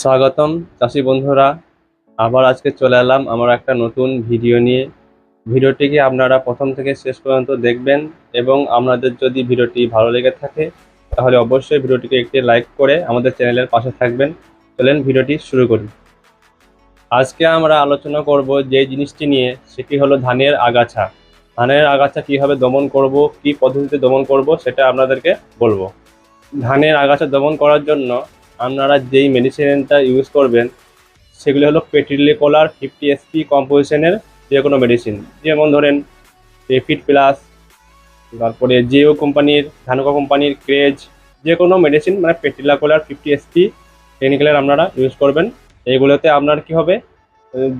স্বাগতম, চাষি বন্ধুরা। আবার আজকে চলে এলাম আমার একটা নতুন ভিডিও নিয়ে। ভিডিওটিকে আপনারা প্রথম থেকে শেষ পর্যন্ত দেখবেন এবং আপনাদের যদি ভিডিওটি ভালো লেগে থাকে, তাহলে অবশ্যই ভিডিওটিকে একটি লাইক করে আমাদের চ্যানেলের পাশে থাকবেন। চলেন ভিডিওটি শুরু করি। আজকে আমরা আলোচনা করব যে জিনিসটি নিয়ে, সেটি হলো ধানের আগাছা। ধানের আগাছা কীভাবে দমন করব, কী পদ্ধতিতে দমন করব, সেটা আপনাদেরকে বলব। ধানের আগাছা দমন করার জন্য আপনারা যেই মেডিসিনটা ইউজ করবেন, সেগুলি হলো পেট্রিলিকোলার ফিফটি এসপি কম্পোজিশনের যে কোনো মেডিসিন যেমন ধরেন এফিট প্লাস তারপরে জিও কোম্পানির ধানুকা কোম্পানির ক্রেজ যে কোনো মেডিসিন মানে পেট্রিলাকোলার ফিফটি এসপি টেকনিক্যালের আপনারা ইউজ করবেন। এইগুলোতে আপনার কি হবে,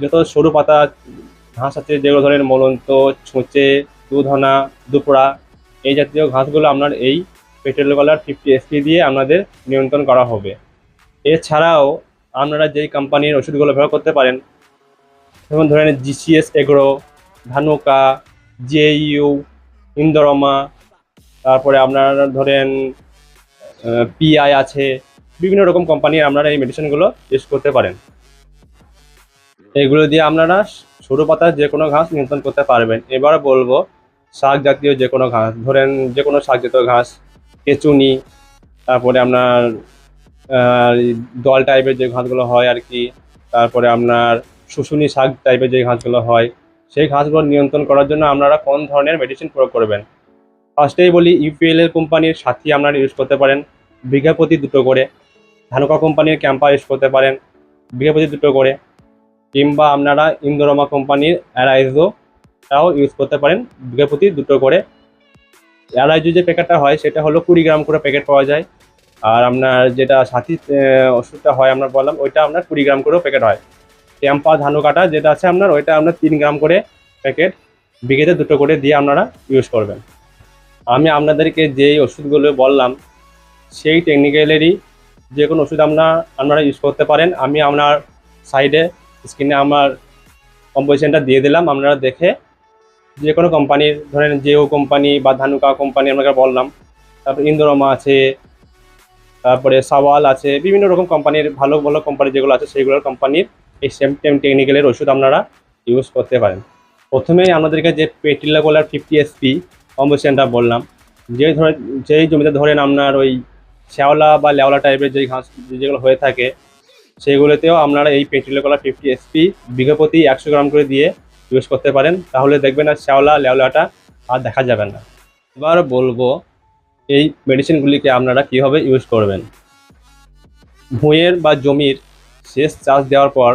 যত সরু পাতা, ঘাস আছে, যেগুলো ধরেন মলন্ত, ছুঁচে, দুধনা, দুপড়া, এই জাতীয় ঘাসগুলো আপনার এই পেট্রোল কালার ফিফটি এসপি দিয়ে আপনাদের নিয়ন্ত্রণ করা হবে। এছাড়াও আপনারা যেই কোম্পানির ওষুধগুলো ব্যবহার করতে পারেন, যেমন ধরেন জিসিএস এগ্রো ধানুকা জেইউ ইন্দরমা তারপরে আপনারা ধরেন পিআই আছে, বিভিন্ন রকম কোম্পানির আপনারা এই মেডিসিনগুলো ইউজ করতে পারেন। এগুলো দিয়ে আপনারা সরু পাতার যে কোনো ঘাস নিয়ন্ত্রণ করতে পারবেন। এবার বলব, শাক জাতীয় যে কোনো ঘাস, ধরেন যে কোনো শাক জাতীয় ঘাস, কেচুনি, তারপরে আপনার দল টাইপের যে ঘাসগুলো হয় আর কি, তারপরে আপনার শুশুনি শাক টাইপের যে ঘাসগুলো হয়, সেই ঘাসগুলো নিয়ন্ত্রণ করার জন্য আপনারা কোন ধরনের মেডিসিন প্রয়োগ করবেন? ফার্স্টেই বলি ইউপিএল এর কোম্পানির সাথী আপনারা ইউজ করতে পারেন বিঘা প্রতি দুটো করে। ধানুকা কোম্পানির ক্যাম্পা ইউজ করতে পারেন বিঘা প্রতি দুটো করে। কিংবা আপনারা ইন্দোরমা কোম্পানির অ্যারাইজো তাও ইউজ করতে পারেন বিঘা প্রতি দুটো করে। অ্যারাইজো যে প্যাকেটটা হয়, সেটা হলো কুড়ি গ্রাম করে প্যাকেট পাওয়া যায়। আপনার যেটা সাথী ওষুধটা হয় আমরা বললাম, ওইটা আপনার কুড়ি গ্রাম করেও প্যাকেট হয়। ক্যাম্পা ধানু কাটা যেটা আছে আপনার, ওইটা আপনার তিন গ্রাম করে প্যাকেট বিঘেতে দুটো করে দিয়ে আপনারা ইউজ করবেন। আমি আপনাদেরকে যেই ওষুধগুলো বললাম, সেই টেকনিক্যালেরই যে কোনো ওষুধ আপনার আপনারা ইউজ করতে পারেন। আমি আপনার সাইডে স্ক্রিনে আমার কম্পোজিশনটা দিয়ে দিলাম, আপনারা দেখে যে কোনো কোম্পানির ধরেন জিও কোম্পানি বা ধানুকা কোম্পানি আপনাকে বললাম, তারপর ইন্দোরমা আছে তারপরে সাওয়াল আছে, বিভিন্ন রকম কোম্পানির ভালো ভালো কোম্পানি যেগুলো আছে সেইগুলোর কোম্পানির এই সেম টেম টেকনিক্যালের ওষুধ আপনারা ইউজ করতে পারেন। প্রথমেই আমাদেরকে যে পেটিলাগোলার ফিফটি এসপি কম্পোজিশনটা বললাম, যে ধরে, যেই জমিতে ধরেন আপনার ওই শ্যাওলা বা লেওলা টাইপের যেই ঘাস, যেগুলো হয়ে থাকে, সেগুলোতেও আপনারা এই পেট্রোলিকলা ফিফটি এসপি বিঘা প্রতি একশো গ্রাম করে দিয়ে ইউজ করতে পারেন। তাহলে দেখবেন আর শ্যাওলা, লেওলাটা আর দেখা যাবে না। এবার বলব এই মেডিসিনগুলিকে আপনারা কীভাবে ইউজ করবেন? ভুঁইয়ের বা জমির শেষ চাষ দেওয়ার পর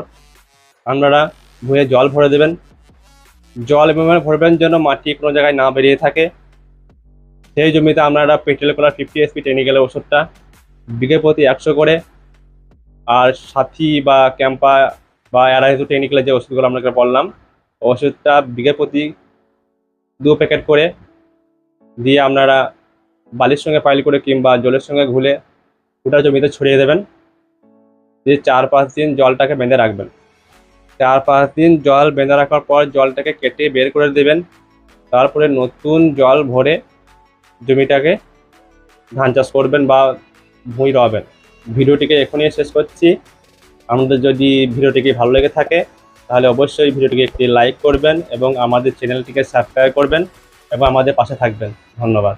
আপনারা ভুঁয়ে জল ভরে দেবেন। জল এবং ভরবেন যেন মাটি কোনো জায়গায় না বেরিয়ে থাকে। সেই জমিতে আপনারা পেট্রোল কলার ফিফটি এসপি টেকনিক্যালের ওষুধটা বিঘে প্রতি একশো করে আর সাথী বা ক্যাম্পা বা অ্যারাইজো টেকনিক্যালের যে ওষুধগুলো আপনাকে বললাম, ওষুধটা বিঘে প্রতি দু প্যাকেট করে দিয়ে আপনারা বালির সঙ্গে পাইল করে কিংবা জলের সঙ্গে ঘুলে গোটা জমিতে ছড়িয়ে দেবেন। দিয়ে চার পাঁচ দিন জলটাকে বেঁধে রাখবেন। চার পাঁচ দিন জল বেঁধে রাখার পর জলটাকে কেটে বের করে দেবেন। তারপরে নতুন জল ভরে জমিটাকে ধান চাষ করবেন বা ভুঁই রবেন ভিডিওটিকে এখনই শেষ করছি। আমাদের যদি ভিডিওটিকে ভালো লেগে থাকে, তাহলে অবশ্যই ভিডিওটিকে একটি লাইক করবেন এবং আমাদের চ্যানেলটিকে সাবস্ক্রাইব করবেন এবং আমাদের পাশে থাকবেন। ধন্যবাদ।